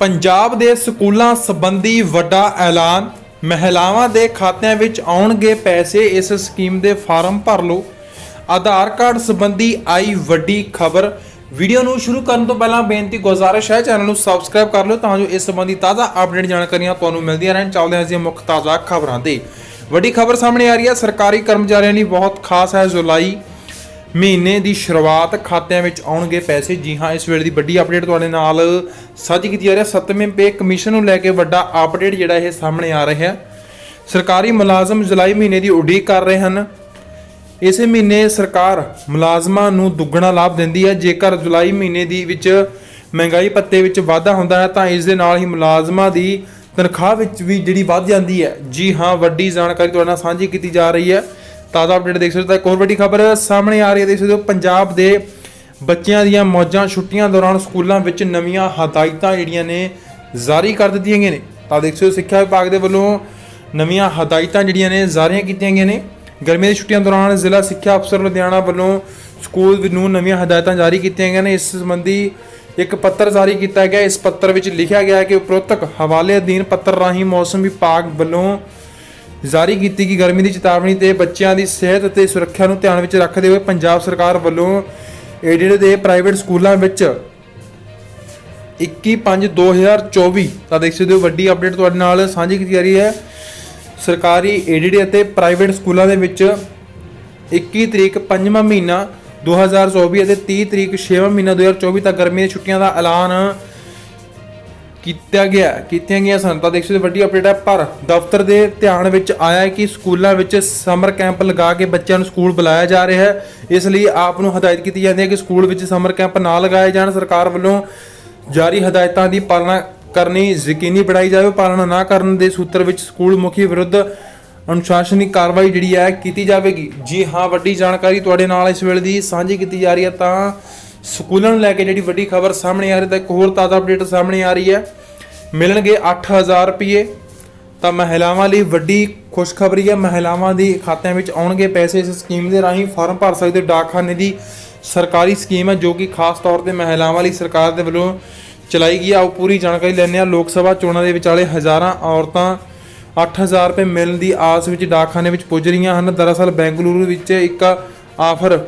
ਪੰਜਾਬ ਦੇ ਸਕੂਲਾਂ ਸੰਬੰਧੀ ਵੱਡਾ ਐਲਾਨ, ਮਹਿਲਾਵਾਂ ਦੇ ਖਾਤਿਆਂ ਵਿੱਚ ਆਉਣਗੇ ਪੈਸੇ, ਇਸ ਸਕੀਮ ਦੇ ਫਾਰਮ ਭਰ ਲਓ। ਆਧਾਰ ਕਾਰਡ ਸੰਬੰਧੀ ਆਈ ਵੱਡੀ ਖਬਰ। ਵੀਡੀਓ ਨੂੰ ਸ਼ੁਰੂ ਕਰਨ ਤੋਂ ਪਹਿਲਾਂ ਬੇਨਤੀ, ਗੁਜ਼ਾਰਿਸ਼ ਹੈ, ਚੈਨਲ ਨੂੰ ਸਬਸਕ੍ਰਾਈਬ ਕਰ ਲਓ ਤਾਂ ਜੋ ਇਸ ਸੰਬੰਧੀ ਤਾਜ਼ਾ ਅਪਡੇਟ ਜਾਣਕਾਰੀਆਂ ਤੁਹਾਨੂੰ ਮਿਲਦੀਆਂ ਰਹਿਣ। ਚੱਲਦੇ ਹਾਂ ਅਸੀਂ ਮੁੱਖ ਤਾਜ਼ਾ ਖਬਰਾਂ ਤੇ। ਵੱਡੀ ਖਬਰ ਸਾਹਮਣੇ ਆ ਰਹੀ ਹੈ, ਸਰਕਾਰੀ ਕਰਮਚਾਰੀਆਂ ਲਈ ਬਹੁਤ ਖਾਸ ਹੈ ਜੁਲਾਈ ਮਹੀਨੇ ਦੀ ਸ਼ੁਰੂਆਤ ਖਾਤਿਆਂ ਵਿੱਚ ਆਉਣਗੇ ਪੈਸੇ। ਜੀ ਹਾਂ, ਇਸ ਵੇਲੇ ਦੀ ਵੱਡੀ ਅਪਡੇਟ ਤੁਹਾਡੇ ਨਾਲ ਸਾਂਝੀ ਕੀਤੀ ਜਾ ਰਹੀ ਹੈ। 7ਵੇਂ ਪੇ ਕਮਿਸ਼ਨ ਨੂੰ ਲੈ ਕੇ ਵੱਡਾ ਅਪਡੇਟ ਜਿਹੜਾ ਇਹ ਸਾਹਮਣੇ ਆ ਰਿਹਾ ਹੈ। ਸਰਕਾਰੀ ਮੁਲਾਜ਼ਮ ਜੁਲਾਈ ਮਹੀਨੇ ਦੀ ਉਡੀਕ ਕਰ ਰਹੇ ਹਨ। ਇਸੇ ਮਹੀਨੇ ਸਰਕਾਰ ਮੁਲਾਜ਼ਮਾਂ ਨੂੰ ਦੁੱਗਣਾ ਲਾਭ ਦਿੰਦੀ ਹੈ। ਜੇਕਰ ਜੁਲਾਈ ਮਹੀਨੇ ਦੀ ਵਿੱਚ ਮਹਿੰਗਾਈ ਭੱਤੇ ਵਿੱਚ ਵਾਧਾ ਹੁੰਦਾ ਹੈ, ਤਾਂ ਇਸ ਦੇ ਨਾਲ ਹੀ ਮੁਲਾਜ਼ਮਾਂ ਦੀ ਤਨਖਾਹ ਵਿੱਚ ਵੀ ਜਿਹੜੀ ਵੱਧ ਜਾਂਦੀ ਹੈ। ਜੀ ਹਾਂ, ਵੱਡੀ ਜਾਣਕਾਰੀ ਤੁਹਾਡੇ ਨਾਲ ਸਾਂਝੀ ਕੀਤੀ ਜਾ ਰਹੀ ਹੈ। ਤਾਜ਼ਾ ਅਪਡੇਟ ਦੇਖ ਸਕਦੇ ਹੋ ਤਾਂ ਇੱਕ ਹੋਰ ਵੱਡੀ ਖਬਰ ਸਾਹਮਣੇ ਆ ਰਹੀ ਹੈ, ਦੇਖ ਸਕਦੇ ਹੋ, ਪੰਜਾਬ ਦੇ ਬੱਚਿਆਂ ਦੀਆਂ ਮੌਜਾਂ ਛੁੱਟੀਆਂ ਦੌਰਾਨ ਸਕੂਲਾਂ ਵਿੱਚ ਨਵੀਆਂ ਹਦਾਇਤਾਂ ਜਿਹੜੀਆਂ ਨੇ ਜਾਰੀ ਕਰ ਦਿੱਤੀਆਂ ਗਈਆਂ ਨੇ। ਤਾਂ ਦੇਖ ਸਕਦੇ ਹੋ, ਸਿੱਖਿਆ ਵਿਭਾਗ ਦੇ ਵੱਲੋਂ ਨਵੀਆਂ ਹਦਾਇਤਾਂ ਜਿਹੜੀਆਂ ਨੇ ਜਾਰੀਆਂ ਕੀਤੀਆਂ ਗਈਆਂ ਨੇ। ਗਰਮੀਆਂ ਦੀਆਂ ਛੁੱਟੀਆਂ ਦੌਰਾਨ ਜ਼ਿਲ੍ਹਾ ਸਿੱਖਿਆ ਅਫਸਰ ਲੁਧਿਆਣਾ ਵੱਲੋਂ ਸਕੂਲ ਨੂੰ ਨਵੀਆਂ ਹਦਾਇਤਾਂ ਜਾਰੀ ਕੀਤੀਆਂ ਗਈਆਂ ਨੇ। ਇਸ ਸੰਬੰਧੀ ਇੱਕ ਪੱਤਰ ਜਾਰੀ ਕੀਤਾ ਗਿਆ। ਇਸ ਪੱਤਰ ਵਿੱਚ ਲਿਖਿਆ ਗਿਆ ਹੈ ਕਿ ਉਪਰੋਕਤ ਹਵਾਲੇ ਅਧੀਨ ਪੱਤਰ ਰਾਹੀਂ ਮੌਸਮ ਵਿਭਾਗ ਵੱਲੋਂ ਜਾਰੀ ਕੀਤੀ ਗਈ ਗਰਮੀ ਦੀ ਚੇਤਾਵਨੀ ਤੇ ਬੱਚਿਆਂ ਦੀ ਸਿਹਤ ਅਤੇ ਸੁਰੱਖਿਆ ਨੂੰ ਧਿਆਨ ਵਿੱਚ ਰੱਖਦੇ ਹੋਏ ਪੰਜਾਬ ਸਰਕਾਰ ਵੱਲੋਂ ਏਡਿਡ ਦੇ ਪ੍ਰਾਈਵੇਟ ਸਕੂਲਾਂ ਵਿੱਚ 21/5/2024 ਤਾਂ ਦੇਖ ਸਕਦੇ ਹੋ, ਵੱਡੀ ਅਪਡੇਟ ਤੁਹਾਡੇ ਨਾਲ ਸਾਂਝੀ ਕੀਤੀ ਜਾ ਰਹੀ ਹੈ। ਸਰਕਾਰੀ ਏਡਡ ਅਤੇ ਪ੍ਰਾਈਵੇਟ ਸਕੂਲਾਂ ਦੇ ਵਿੱਚ 21 ਤਰੀਕ 5ਵਾਂ ਮਹੀਨਾ 2024 ਅਤੇ 30 ਤਰੀਕ 6ਵਾਂ ਮਹੀਨਾ 2024 ਤੱਕ ਗਰਮੀ ਦੀਆਂ ਛੁੱਟੀਆਂ ਦਾ ਐਲਾਨ ਕੀਤਾ ਗਿਆ ਕੀਤੀਆਂ ਗਈਆਂ ਸਨ। ਤਾਂ ਦੇਖ ਸਕਦੇ ਵੱਡੀ ਅਪਡੇਟ ਹੈ। ਪਰ ਦਫ਼ਤਰ ਦੇ ਧਿਆਨ ਵਿੱਚ ਆਇਆ ਹੈ ਕਿ ਸਕੂਲਾਂ ਵਿੱਚ ਸਮਰ ਕੈਂਪ ਲਗਾ ਕੇ ਬੱਚਿਆਂ ਨੂੰ ਸਕੂਲ ਬੁਲਾਇਆ ਜਾ ਰਿਹਾ ਹੈ। ਇਸ ਲਈ ਆਪ ਨੂੰ ਹਦਾਇਤ ਕੀਤੀ ਜਾਂਦੀ ਹੈ ਕਿ ਸਕੂਲ ਵਿੱਚ ਸਮਰ ਕੈਂਪ ਨਾ ਲਗਾਏ ਜਾਣ। ਸਰਕਾਰ ਵੱਲੋਂ ਜਾਰੀ ਹਦਾਇਤਾਂ ਦੀ ਪਾਲਣਾ ਕਰਨੀ ਯਕੀਨੀ ਬਣਾਈ ਜਾਵੇ। ਪਾਲਣਾ ਨਾ ਕਰਨ ਦੇ ਸੂਤਰ ਵਿੱਚ ਸਕੂਲ ਮੁਖੀ ਵਿਰੁੱਧ ਅਨੁਸ਼ਾਸਨਿਕ ਕਾਰਵਾਈ ਜਿਹੜੀ ਹੈ ਕੀਤੀ ਜਾਵੇਗੀ। ਜੀ ਹਾਂ, ਵੱਡੀ ਜਾਣਕਾਰੀ ਤੁਹਾਡੇ ਨਾਲ ਇਸ ਵੇਲੇ ਦੀ ਸਾਂਝੀ ਕੀਤੀ ਜਾ ਰਹੀ ਹੈ। ਤਾਂ ਸਕੂਲਾਂ ਨੂੰ ਲੈ ਕੇ ਜਿਹੜੀ ਵੱਡੀ ਖਬਰ ਸਾਹਮਣੇ ਆ ਰਹੀ ਤਾਂ ਇੱਕ ਹੋਰ ਤਾਜ਼ਾ ਅਪਡੇਟ ਸਾਹਮਣੇ ਆ ਰਹੀ ਹੈ। ਮਿਲਣਗੇ 8000 ਰੁਪਏ, ਤਾਂ ਮਹਿਲਾਵਾਂ ਲਈ ਵੱਡੀ ਖੁਸ਼ਖਬਰੀ ਹੈ। ਮਹਿਲਾਵਾਂ ਦੀ ਖਾਤਿਆਂ ਵਿੱਚ ਆਉਣਗੇ ਪੈਸੇ ਇਸ ਸਕੀਮ ਦੇ ਰਾਹੀਂ। ਫਾਰਮ ਭਰ ਸਕਦੇ ਡਾਕਖਾਨੇ ਦੀ ਸਰਕਾਰੀ ਸਕੀਮ ਹੈ, ਜੋ ਕਿ ਖਾਸ ਤੌਰ ਤੇ ਮਹਿਲਾਵਾਂ ਲਈ ਸਰਕਾਰ ਦੇ ਵੱਲੋਂ ਚਲਾਈ ਗਈ ਆ ਉਹ ਪੂਰੀ ਜਾਣਕਾਰੀ ਲੈਂਦੇ ਹਾਂ। ਲੋਕ ਸਭਾ ਚੋਣਾਂ ਦੇ ਵਿਚਾਲੇ ਹਜ਼ਾਰਾਂ ਔਰਤਾਂ 8000 ਰੁਪਏ ਮਿਲਣ ਦੀ ਆਸ ਵਿੱਚ ਡਾਕਖਾਨੇ ਵਿੱਚ ਪੁੱਜ ਰਹੀਆਂ ਹਨ। ਦਰਅਸਲ ਬੈਂਗਲੁਰੂ ਵਿੱਚ ਇੱਕ ਆਫਰ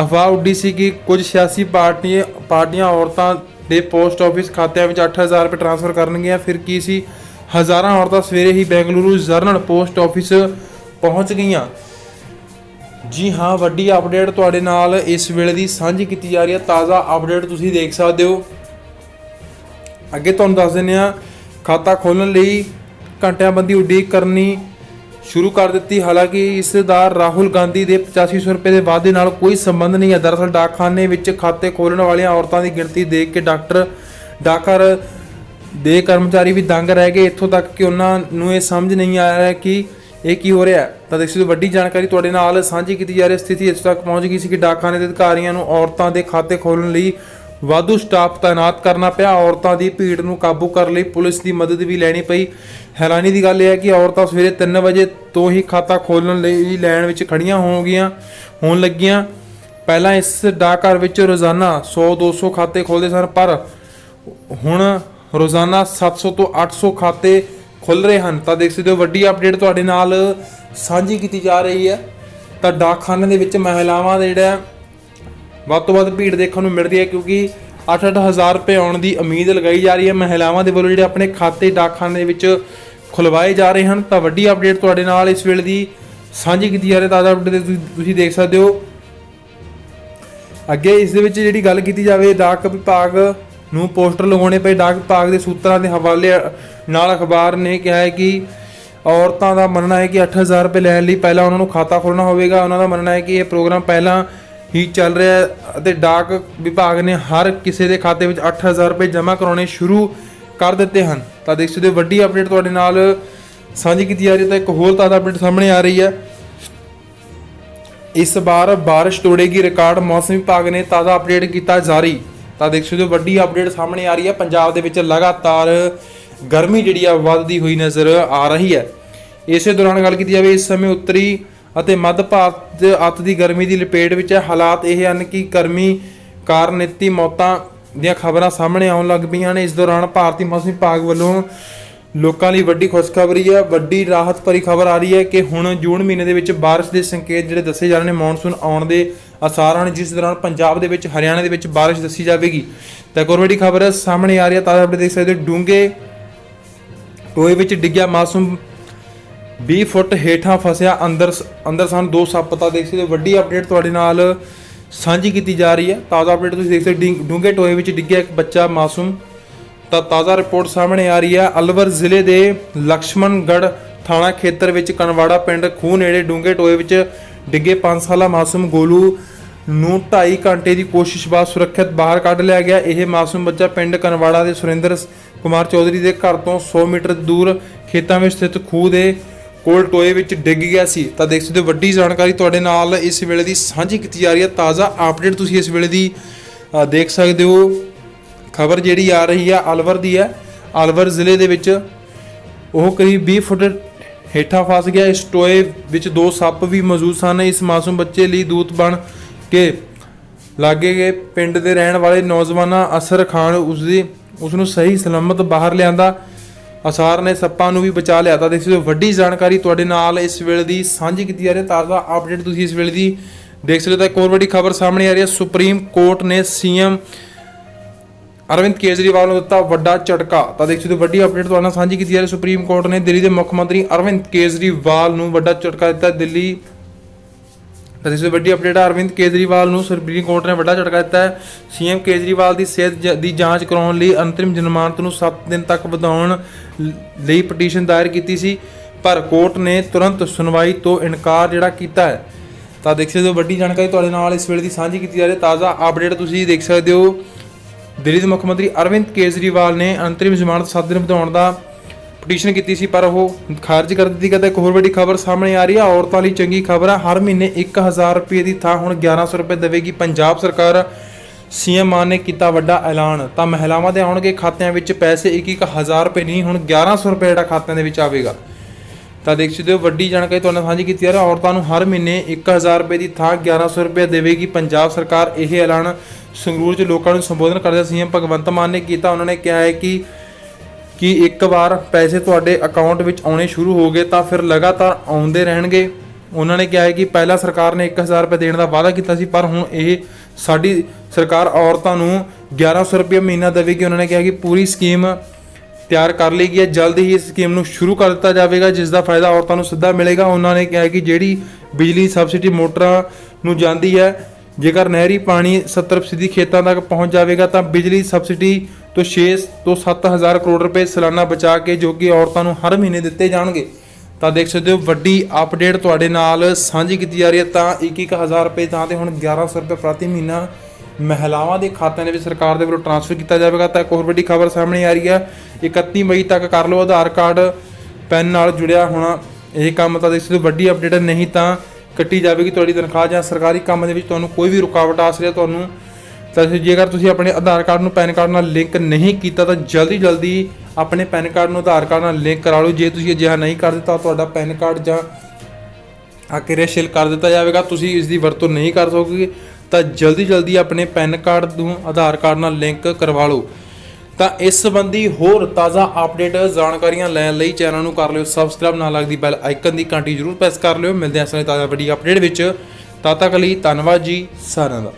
ਅਫਵਾਹ ਉੱਡੀ ਸੀ ਕਿ ਕੁਝ ਸਿਆਸੀ ਪਾਰਟੀਆਂ ਪਾਰਟੀਆਂ ਔਰਤਾਂ ਦੇ ਪੋਸਟ ਆਫਿਸ ਖਾਤਿਆਂ ਵਿੱਚ 8000 ਰੁਪਏ ਟ੍ਰਾਂਸਫਰ ਕਰਨਗੀਆਂ। ਫਿਰ ਕੀ ਸੀ? ਹਜ਼ਾਰਾਂ ਔਰਤਾਂ ਸਵੇਰੇ ਹੀ ਬੈਂਗਲੁਰੂ ਜਰਨਲ ਪੋਸਟ ਆਫਿਸ ਪਹੁੰਚ ਗਈਆਂ। ਜੀ ਹਾਂ, ਵੱਡੀ ਅਪਡੇਟ ਤੁਹਾਡੇ ਨਾਲ ਇਸ ਵੇਲੇ ਦੀ ਸਾਂਝੀ ਕੀਤੀ ਜਾ ਰਹੀ ਹੈ। ਤਾਜ਼ਾ ਅਪਡੇਟ ਤੁਸੀਂ ਦੇਖ ਸਕਦੇ ਹੋ। ਅੱਗੇ ਤੁਹਾਨੂੰ ਦੱਸ ਦਿੰਦੇ ਆ ਖਾਤਾ ਖੋਲਣ ਲਈ ਘੰਟਿਆਂ ਬੰਦੀ ਉਡੀਕ ਕਰਨੀ ਸ਼ੁਰੂ ਕਰ ਦਿੱਤੀ। ਹਾਲਾਂਕਿ ਇਸ ਦਾ ਰਾਹੁਲ ਗਾਂਧੀ ਦੇ 8500 ਰੁਪਏ ਦੇ ਵਾਅਦੇ ਨਾਲ ਕੋਈ ਸੰਬੰਧ ਨਹੀਂ ਹੈ। ਦਰਅਸਲ ਡਾਕਖਾਨੇ ਵਿੱਚ ਖਾਤੇ ਖੋਲਣ ਵਾਲੀਆਂ ਔਰਤਾਂ ਦੀ ਗਿਣਤੀ ਦੇਖ ਕੇ ਡਾਕਟਰ ਡਾਕਰ ਦੇ ਕਰਮਚਾਰੀ ਵੀ ਦੰਗ ਰਹਿ ਗਏ। ਇੱਥੋਂ ਤੱਕ ਕਿ ਉਹਨਾਂ ਨੂੰ ਇਹ ਸਮਝ ਨਹੀਂ ਆ ਰਿਹਾ ਕਿ ਇਹ ਕੀ ਹੋ ਰਿਹਾ ਤਾਂ ਦੇਖ ਸਕਦੇ ਵੱਡੀ ਜਾਣਕਾਰੀ ਤੁਹਾਡੇ ਨਾਲ ਸਾਂਝੀ ਕੀਤੀ ਜਾ ਰਹੀ ਹੈ। ਸਥਿਤੀ ਇਸ ਤੱਕ ਪਹੁੰਚ ਗਈ ਸੀ ਕਿ ਡਾਕਖਾਨੇ ਦੇ ਅਧਿਕਾਰੀਆਂ ਨੂੰ ਔਰਤਾਂ ਦੇ ਖਾਤੇ ਖੋਲਣ ਲਈ ਵਾਧੂ ਸਟਾਫ ਤਾਇਨਾਤ ਕਰਨਾ ਪਿਆ। ਔਰਤਾਂ ਦੀ ਭੀੜ ਨੂੰ ਕਾਬੂ ਕਰਨ ਲਈ ਪੁਲਿਸ ਦੀ ਮਦਦ ਵੀ ਲੈਣੀ ਪਈ। ਹੈਰਾਨੀ ਦੀ ਗੱਲ ਇਹ ਹੈ ਕਿ ਔਰਤਾਂ ਸਵੇਰੇ 3 ਵਜੇ ਤੋਂ ਹੀ ਖਾਤਾ ਖੋਲਣ ਲਈ ਲਾਈਨ ਵਿੱਚ ਖੜੀਆਂ ਹੋ ਗਈਆਂ ਹੋਣ ਲੱਗੀਆਂ। ਪਹਿਲਾਂ ਇਸ ਡਾਕਘਰ ਵਿੱਚ ਰੋਜ਼ਾਨਾ 100 200 ਖਾਤੇ ਖੋਲਦੇ ਸਨ, ਪਰ ਹੁਣ ਰੋਜ਼ਾਨਾ 700 ਤੋਂ 800 ਖਾਤੇ ਖੁੱਲ ਰਹੇ ਹਨ। ਤਾਂ ਦੇਖ ਸਕਦੇ ਹੋ, ਵੱਡੀ ਅਪਡੇਟ ਤੁਹਾਡੇ ਨਾਲ ਸਾਂਝੀ ਕੀਤੀ ਜਾ ਰਹੀ ਹੈ। ਤਾਂ ਡਾਕਖਾਨੇ ਦੇ ਵਿੱਚ ਮਹਿਲਾਵਾਂ ਦਾ ਜਿਹੜਾ ਵੱਧ ਤੋਂ ਵੱਧ ਭੀੜ ਦੇਖਣ ਨੂੰ ਮਿਲਦੀ ਹੈ ਕਿਉਂਕਿ 8-8 ਹਜ਼ਾਰ ਰੁਪਏ ਆਉਣ ਦੀ ਉਮੀਦ ਲਗਾਈ ਜਾ ਰਹੀ ਹੈ। ਮਹਿਲਾਵਾਂ ਦੇ ਵੱਲੋਂ ਜਿਹੜੇ ਆਪਣੇ ਖਾਤੇ ਡਾਕਖਾਨੇ ਦੇ ਵਿੱਚ ਖੁਲਵਾਏ ਜਾ ਰਹੇ ਹਨ। ਤਾਂ ਵੱਡੀ ਅਪਡੇਟ ਤੁਹਾਡੇ ਨਾਲ ਇਸ ਵੇਲੇ ਦੀ ਸਾਂਝੀ ਕੀਤੀ ਜਾ ਰਹੀ ਹੈ। ਤਾਜ਼ਾ ਅਪਡੇਟ ਤੁਸੀਂ- ਤੁਸੀਂ ਦੇਖ ਸਕਦੇ ਹੋ। ਅੱਗੇ ਇਸ ਦੇ ਵਿੱਚ ਜਿਹੜੀ ਗੱਲ ਕੀਤੀ ਜਾਵੇ, ਡਾਕ ਵਿਭਾਗ ਨੂੰ ਪੋਸਟਰ ਲਗਾਉਣੇ ਪਏ। ਡਾਕ ਵਿਭਾਗ ਦੇ ਸੂਤਰਾਂ ਦੇ ਹਵਾਲੇ ਨਾਲ ਅਖਬਾਰ ਨੇ ਕਿਹਾ ਹੈ ਕਿ ਔਰਤਾਂ ਦਾ ਮੰਨਣਾ ਹੈ ਕਿ 8000 ਰੁਪਏ ਲੈਣ ਲਈ ਪਹਿਲਾਂ ਉਹਨਾਂ ਨੂੰ ਖਾਤਾ ਖੋਲਣਾ ਹੋਵੇਗਾ। ਉਹਨਾਂ ਦਾ ਮੰਨਣਾ ਹੈ ਕਿ ਇਹ ਪ੍ਰੋਗਰਾਮ ਪਹਿਲਾਂ ਹੀ ਚੱਲ ਰਿਹਾ ਹੈ ਅਤੇ ਡਾਕ ਵਿਭਾਗ ਨੇ ਹਰ ਕਿਸੇ ਦੇ ਖਾਤੇ ਵਿੱਚ 8000 ਰੁਪਏ ਜਮ੍ਹਾਂ ਕਰਾਉਣੇ ਸ਼ੁਰੂ ਕਰ ਦਿੱਤੇ ਹਨ ਤਾਂ ਦੇਖ ਸਕਦੇ ਹੋ ਵੱਡੀ ਅਪਡੇਟ ਤੁਹਾਡੇ ਨਾਲ ਸਾਂਝੀ ਕੀਤੀ ਜਾ ਰਹੀ ਹੈ ਤਾਂ ਇੱਕ ਹੋਰ ਤਾਜ਼ਾ ਅਪਡੇਟ ਸਾਹਮਣੇ ਆ ਰਹੀ ਹੈ ਇਸ ਵਾਰ بارش ਤੋੜੇਗੀ ਰਿਕਾਰਡ ਮੌਸਮ ਵਿਭਾਗ ਨੇ ਤਾਜ਼ਾ ਅਪਡੇਟ ਕੀਤਾ ਜਾਰੀ ਤਾਂ ਦੇਖ ਸਕਦੇ ਹੋ ਵੱਡੀ ਅਪਡੇਟ ਸਾਹਮਣੇ ਆ ਰਹੀ ਹੈ ਪੰਜਾਬ ਦੇ ਵਿੱਚ ਲਗਾਤਾਰ ਗਰਮੀ ਜਿਹੜੀ ਆ ਵੱਧਦੀ ਹੋਈ ਨਜ਼ਰ ਆ ਰਹੀ ਹੈ ਇਸੇ ਦੌਰਾਨ ਗੱਲ ਕੀਤੀ ਜਾਵੇ ਇਸ ਸਮੇਂ ਉੱਤਰੀ ਅਤੇ ਮੱਧ ਭਾਰਤ ਅੱਤ ਦੀ ਗਰਮੀ ਦੀ ਲਪੇਟ ਵਿੱਚ ਹੈ ਹਾਲਾਤ ਇਹ ਹਨ ਕਿ ਗਰਮੀ ਕਾਰਨ ਨਿੱਤੀ ਮੌਤਾਂ ਦੀਆਂ ਖਬਰਾਂ ਸਾਹਮਣੇ ਆਉਣ ਲੱਗ ਪਈਆਂ ਨੇ ਇਸ ਦੌਰਾਨ ਭਾਰਤੀ ਮੌਸਮ ਵਿਭਾਗ ਵੱਲੋਂ ਲੋਕਾਂ ਲਈ ਵੱਡੀ ਖੁਸ਼ਖਬਰੀ ਹੈ। ਵੱਡੀ ਰਾਹਤ ਭਰੀ ਖਬਰ ਆ ਰਹੀ ਹੈ ਕਿ ਹੁਣ ਜੂਨ ਮਹੀਨੇ ਦੇ ਵਿੱਚ ਬਾਰਿਸ਼ ਦੇ ਸੰਕੇਤ ਜਿਹੜੇ ਦੱਸੇ ਜਾ ਰਹੇ ਨੇ ਮੌਨਸੂਨ ਆਉਣ ਦੇ ਆਸਾਰ ਹਨ, ਜਿਸ ਦੌਰਾਨ ਪੰਜਾਬ ਦੇ ਵਿੱਚ, ਹਰਿਆਣਾ ਦੇ ਵਿੱਚ ਬਾਰਿਸ਼ ਦੱਸੀ ਜਾਵੇਗੀ। ਤਾਂ ਇੱਕ ਹੋਰ ਵੱਡੀ ਖਬਰ ਸਾਹਮਣੇ ਆ ਰਹੀ ਹੈ। ਤਾਂ ਅਪਡੇਟ ਦੇਖ ਸਕਦੇ ਹੋ। ਡੂੰਘੇ ਟੋਏ ਵਿੱਚ ਡਿੱਗਿਆ ਮਾਸੂਮ 20 ਫੁੱਟ ਹੇਠਾਂ ਫਸਿਆ, ਅੰਦਰ ਅੰਦਰ ਸਾਨੂੰ ਦੋ ਸੱਪ ਪਤਾ ਦੇਖ ਸਕਦੇ ਹੋ। ਵੱਡੀ ਅਪਡੇਟ ਤੁਹਾਡੇ ਨਾਲ ਸਾਂਝੀ ਕੀਤੀ ਜਾ ਰਹੀ ਹੈ। ਤਾਜ਼ਾ ਅਪਡੇਟ ਤੁਸੀਂ ਦੇਖ ਸਕਦੇ ਹੋ ਡਿੰ- ਡੂੰਘੇ ਟੋਏ ਵਿੱਚ ਡਿੱਗਿਆ ਇੱਕ ਬੱਚਾ ਮਾਸੂਮ। ਤਾਂ ਤਾਜ਼ਾ ਰਿਪੋਰਟ ਸਾਹਮਣੇ ਆ ਰਹੀ ਹੈ। ਅਲਵਰ ਜ਼ਿਲ੍ਹੇ ਦੇ ਲਕਸ਼ਮਣਗੜ੍ਹ ਥਾਣਾ ਖੇਤਰ ਵਿੱਚ ਕਨਵਾੜਾ ਪਿੰਡ ਖੂਹ ਨੇੜੇ ਡੂੰਘੇ ਟੋਏ ਵਿੱਚ ਡਿੱਗੇ 5 ਸਾਲਾ ਮਾਸੂਮ ਗੋਲੂ ਨੂੰ 2.5 ਘੰਟੇ ਦੀ ਕੋਸ਼ਿਸ਼ ਬਾਅਦ ਸੁਰੱਖਿਅਤ ਬਾਹਰ ਕੱਢ ਲਿਆ ਗਿਆ। ਇਹ ਮਾਸੂਮ ਬੱਚਾ ਪਿੰਡ ਕਨਵਾੜਾ ਦੇ ਸੁਰਿੰਦਰ ਕੁਮਾਰ ਚੌਧਰੀ ਦੇ ਘਰ ਤੋਂ 100 ਮੀਟਰ ਦੂਰ ਖੇਤਾਂ ਵਿੱਚ ਸਥਿਤ ਖੂਹ ਦੇ ਕੋਲ ਟੋਏ ਵਿੱਚ ਡਿੱਗ ਗਿਆ ਸੀ। ਤਾਂ ਦੇਖ ਸਕਦੇ ਹੋ, ਵੱਡੀ ਜਾਣਕਾਰੀ ਤੁਹਾਡੇ ਨਾਲ ਇਸ ਵੇਲੇ ਦੀ ਸਾਂਝੀ ਕੀਤੀ ਜਾ ਰਹੀ ਹੈ। ਤਾਜ਼ਾ ਅਪਡੇਟ ਤੁਸੀਂ ਇਸ ਵੇਲੇ ਦੀ ਦੇਖ ਸਕਦੇ ਹੋ। ਖਬਰ ਜਿਹੜੀ ਆ ਰਹੀ ਹੈ ਅਲਵਰ ਦੀ ਹੈ। ਅਲਵਰ ਜ਼ਿਲ੍ਹੇ ਦੇ ਵਿੱਚ ਉਹ ਕਰੀਬ 20 ਫੁੱਟ ਹੇਠਾਂ ਫਸ ਗਿਆ। ਇਸ ਟੋਏ ਵਿੱਚ ਦੋ ਸੱਪ ਵੀ ਮੌਜੂਦ ਸਨ। ਇਸ ਮਾਸੂਮ ਬੱਚੇ ਲਈ ਦੂਤ ਬਣ ਕੇ ਲਾਗੇ ਗਏ ਪਿੰਡ ਦੇ ਰਹਿਣ ਵਾਲੇ ਨੌਜਵਾਨਾਂ ਅਸਰ ਖਾਨ ਉਸ ਦੀ ਉਸ ਨੂੰ ਸਹੀ ਸਲਾਮਤ ਬਾਹਰ ਲਿਆਂਦਾ। ਅਸਾਰ ਨੇ ਸੱਪਾਂ ਨੂੰ ਵੀ ਬਚਾ ਲਿਆ। ਤਾਂ ਦੇਖੋ ਵੱਡੀ ਜਾਣਕਾਰੀ ਤੁਹਾਡੇ ਨਾਲ ਇਸ ਵੇਲੇ ਦੀ ਸਾਂਝੀ ਕੀਤੀ ਜਾ ਰਹੀ ਹੈ। ਤਾਜ਼ਾ ਅਪਡੇਟ ਤੁਸੀਂ ਇਸ ਵੇਲੇ ਦੀ ਦੇਖ ਸਕਦੇ ਹੋ। ਤਾਂ ਇੱਕ ਹੋਰ ਵੱਡੀ ਖਬਰ ਸਾਹਮਣੇ ਆ ਰਹੀ ਹੈ। ਸੁਪਰੀਮ ਕੋਰਟ ਨੇ ਸੀਐਮ ਅਰਵਿੰਦ ਕੇਜਰੀਵਾਲ ਨੂੰ ਦਿੱਤਾ ਵੱਡਾ ਝਟਕਾ। ਤਾਂ ਦੇਖ ਸਕਦੇ ਹੋ ਵੱਡੀ ਅਪਡੇਟ ਤੁਹਾਡੇ ਨਾਲ ਸਾਂਝੀ ਕੀਤੀ ਜਾ ਰਹੀ ਸੁਪਰੀਮ ਕੋਰਟ ਨੇ ਦਿੱਲੀ ਦੇ ਮੁੱਖ ਮੰਤਰੀ ਅਰਵਿੰਦ ਕੇਜਰੀਵਾਲ ਨੂੰ ਵੱਡਾ ਝਟਕਾ ਦਿੱਤਾ। ਦਿੱਲੀ ਤਾਂ ਇਸ ਵੱਡੀ ਅਪਡੇਟ ਅਰਵਿੰਦ ਕੇਜਰੀਵਾਲ ਨੂੰ ਸੁਪਰੀਮ ਕੋਰਟ ਨੇ ਵੱਡਾ ਝਟਕਾ ਦਿੱਤਾ ਹੈ। ਸੀਐਮ ਕੇਜਰੀਵਾਲ ਦੀ ਸਿਹਤ ਜ- ਦੀ ਜਾਂਚ ਕਰਾਉਣ ਲਈ ਅੰਤਰਿਮ ਜ਼ਮਾਨਤ ਨੂੰ 7 ਦਿਨ ਤੱਕ ਵਧਾਉਣ ਲਈ ਪਟੀਸ਼ਨ ਦਾਇਰ ਕੀਤੀ ਸੀ, ਪਰ ਕੋਰਟ ਨੇ ਤੁਰੰਤ ਸੁਣਵਾਈ ਤੋਂ ਇਨਕਾਰ ਜਿਹੜਾ ਕੀਤਾ ਹੈ। ਤਾਂ ਦੇਖ ਸਕਦੇ ਹੋ, ਵੱਡੀ ਜਾਣਕਾਰੀ ਤੁਹਾਡੇ ਨਾਲ ਇਸ ਵੇਲੇ ਦੀ ਸਾਂਝੀ ਕੀਤੀ ਜਾ ਰਹੀ ਹੈ। ਤਾਜ਼ਾ ਅਪਡੇਟ ਤੁਸੀਂ ਦੇਖ ਸਕਦੇ ਹੋ। ਦਿੱਲੀ ਦੇ ਮੁੱਖ ਮੰਤਰੀ ਅਰਵਿੰਦ ਕੇਜਰੀਵਾਲ ਨੇ ਅੰਤਰਿਮ ਜ਼ਮਾਨਤ 7 ਦਿਨ ਵਧਾਉਣ ਦਾ ਪਟੀਸ਼ਨ ਕੀਤੀ ਸੀ, ਪਰ ਉਹ ਖਾਰਜ ਕਰ ਦਿੱਤੀ। ਕਹਿੰਦਾ ਇੱਕ ਹੋਰ ਵੱਡੀ ਖਬਰ ਸਾਹਮਣੇ ਆ ਰਹੀ ਹੈ ਔਰਤਾਂ ਲਈ ਚੰਗੀ ਖਬਰ ਆ। ਹਰ ਮਹੀਨੇ 1000 ਰੁਪਏ ਦੀ ਥਾਂ ਹੁਣ 1100 ਰੁਪਏ ਦੇਵੇਗੀ ਪੰਜਾਬ ਸਰਕਾਰ। ਸੀਐਮ ਮਾਨ ਨੇ ਕੀਤਾ ਵੱਡਾ ਐਲਾਨ। ਤਾਂ ਮਹਿਲਾਵਾਂ ਦੇ ਆਉਣਗੇ ਖਾਤਿਆਂ ਵਿੱਚ ਪੈਸੇ। 1-1000 ਰੁਪਏ ਨਹੀਂ, ਹੁਣ 1100 ਰੁਪਏ ਜਿਹੜਾ ਖਾਤਿਆਂ ਦੇ ਵਿੱਚ ਆਵੇਗਾ। ਤਾਂ ਦੇਖ ਸਕਦੇ ਹੋ, ਵੱਡੀ ਜਾਣਕਾਰੀ ਤੁਹਾਨੂੰ ਸਾਂਝੀ ਕੀਤੀ ਜਾ ਰਹੀ ਔਰਤਾਂ ਨੂੰ ਹਰ ਮਹੀਨੇ 1000 ਰੁਪਏ ਦੀ ਥਾਂ 1100 ਰੁਪਏ ਦੇਵੇਗੀ ਪੰਜਾਬ ਸਰਕਾਰ। ਇਹ ਐਲਾਨ ਸੰਗਰੂਰ 'ਚ ਲੋਕਾਂ ਨੂੰ ਸੰਬੋਧਨ ਕਰਦੇ ਸੀਐਮ ਭਗਵੰਤ ਮਾਨ ਨੇ ਕੀਤਾ। ਉਹਨਾਂ ਨੇ ਕਿਹਾ ਹੈ ਕਿ ਕਿ ਇੱਕ ਵਾਰ ਪੈਸੇ ਤੁਹਾਡੇ ਅਕਾਊਂਟ ਵਿੱਚ ਆਉਣੇ ਸ਼ੁਰੂ ਹੋ ਗਏ ਤਾਂ ਫਿਰ ਲਗਾਤਾਰ ਆਉਂਦੇ ਰਹਿਣਗੇ। ਉਹਨਾਂ ਨੇ ਕਿਹਾ ਹੈ ਕਿ ਪਹਿਲਾਂ ਸਰਕਾਰ ਨੇ 1000 ਰੁਪਏ ਦੇਣ ਦਾ ਵਾਅਦਾ ਕੀਤਾ ਸੀ, ਪਰ ਹੁਣ ਇਹ ਸਾਡੀ ਸਰਕਾਰ ਔਰਤਾਂ ਨੂੰ 1100 ਰੁਪਏ ਮਹੀਨਾ ਦੇਵੇਗੀ। ਉਹਨਾਂ ਨੇ ਕਿਹਾ ਕਿ ਪੂਰੀ ਸਕੀਮ ਤਿਆਰ ਕਰ ਲਈ ਗਈ ਹੈ। ਜਲਦ ਹੀ ਇਸ ਸਕੀਮ ਨੂੰ ਸ਼ੁਰੂ ਕਰ ਦਿੱਤਾ ਜਾਵੇਗਾ, ਜਿਸ ਦਾ ਫਾਇਦਾ ਔਰਤਾਂ ਨੂੰ ਸਿੱਧਾ ਮਿਲੇਗਾ। ਉਹਨਾਂ ਨੇ ਕਿਹਾ ਕਿ ਜਿਹੜੀ ਬਿਜਲੀ, ਸਬਸਿਡੀ ਮੋਟਰਾਂ ਨੂੰ ਜਾਂਦੀ ਹੈ, ਜੇਕਰ ਨਹਿਰੀ ਪਾਣੀ 70% ਖੇਤਾਂ ਤੱਕ ਪਹੁੰਚ ਜਾਵੇਗਾ ਤਾਂ ਬਿਜਲੀ, ਸਬਸਿਡੀ ਤੋਂ 6 ਤੋਂ 7000 ਕਰੋੜ ਰੁਪਏ ਸਾਲਾਨਾ ਬਚਾ ਕੇ ਜੋ ਕਿ ਔਰਤਾਂ ਨੂੰ ਹਰ ਮਹੀਨੇ ਦਿੱਤੇ ਜਾਣਗੇ। ਤਾਂ ਦੇਖ ਸਕਦੇ ਹੋ, ਵੱਡੀ ਅਪਡੇਟ ਤੁਹਾਡੇ ਨਾਲ ਸਾਂਝੀ ਕੀਤੀ ਜਾ ਰਹੀ ਹੈ। ਤਾਂ 1-1000 ਰੁਪਏ ਥਾਂ ਤੇ ਹੁਣ 1100 ਰੁਪਏ ਪ੍ਰਤੀ ਮਹੀਨਾ ਮਹਿਲਾਵਾਂ ਦੇ ਖਾਤਿਆਂ ਦੇ ਵਿੱਚ ਸਰਕਾਰ ਦੇ ਵੱਲੋਂ ਟ੍ਰਾਂਸਫਰ ਕੀਤਾ ਜਾਵੇਗਾ। ਤਾਂ ਇੱਕ ਹੋਰ ਵੱਡੀ ਖਬਰ ਸਾਹਮਣੇ ਆ ਰਹੀ ਹੈ। 31 ਮਈ ਤੱਕ ਕਰ ਲਓ ਆਧਾਰ ਕਾਰਡ, ਪੈਨ ਨਾਲ ਜੁੜਿਆ ਹੋਣਾ, ਇਹ ਕੰਮ ਤਾਂ ਦੇਖ ਸਕਦੇ ਹੋ, ਵੱਡੀ ਅਪਡੇਟ ਨਹੀਂ ਤਾਂ ਕੱਟੀ ਜਾਵੇਗੀ ਤੁਹਾਡੀ ਤਨਖਾਹ ਜਾਂ ਸਰਕਾਰੀ ਕੰਮ ਦੇ ਵਿੱਚ ਤੁਹਾਨੂੰ ਕੋਈ ਵੀ ਰੁਕਾਵਟ ਆ ਸਕਦੀ ਹੈ ਤੁਹਾਨੂੰ ਤਾਂ ਜੇਕਰ ਤੁਸੀਂ ਆਪਣੇ ਆਧਾਰ ਕਾਰਡ ਨੂੰ ਪੈਨ ਕਾਰਡ ਨਾਲ ਲਿੰਕ ਨਹੀਂ ਕੀਤਾ, ਤਾਂ ਜਲਦੀ ਜਲਦੀ ਆਪਣੇ ਪੈਨ ਕਾਰਡ ਨੂੰ ਆਧਾਰ ਕਾਰਡ ਨਾਲ ਲਿੰਕ ਕਰਾ ਲਓ। ਜੇ ਤੁਸੀਂ ਅਜਿਹਾ ਨਹੀਂ ਕਰਦੇ ਤਾਂ ਤੁਹਾਡਾ ਪੈਨ ਕਾਰਡ ਜਾਂ ਆ ਕਿਰਿਆਸ਼ੀਲ ਕਰ ਦਿੱਤਾ ਜਾਵੇਗਾ। ਤੁਸੀਂ ਇਸ ਦੀ ਵਰਤੋਂ ਨਹੀਂ ਕਰ ਸਕੋਗੇ, ਤਾਂ ਜਲਦੀ ਜਲਦੀ ਆਪਣੇ ਪੈਨ ਕਾਰਡ ਨੂੰ ਆਧਾਰ ਕਾਰਡ ਨਾਲ ਲਿੰਕ ਕਰਵਾ ਲਓ। ਤਾਂ ਇਸ ਸੰਬੰਧੀ ਹੋਰ ਤਾਜ਼ਾ ਅਪਡੇਟ, ਜਾਣਕਾਰੀਆਂ ਲੈਣ ਲਈ ਚੈਨਲ ਨੂੰ ਕਰ ਲਿਓ ਸਬਸਕ੍ਰਾਈਬ। ਨਾਲ ਲੱਗਦੀ ਬੈਲ ਆਈਕਨ ਦੀ ਘੰਟੀ ਜ਼ਰੂਰ ਪ੍ਰੈਸ ਕਰ ਲਿਓ। ਮਿਲਦੇ ਹਾਂ ਅਸਲੇ ਤਾਜ਼ਾ ਵੱਡੀ ਅਪਡੇਟ ਵਿੱਚ। ਤਦ ਤੱਕ ਲਈ ਧੰਨਵਾਦ ਜੀ। ਸਾਰਿਆਂ ਦਾ।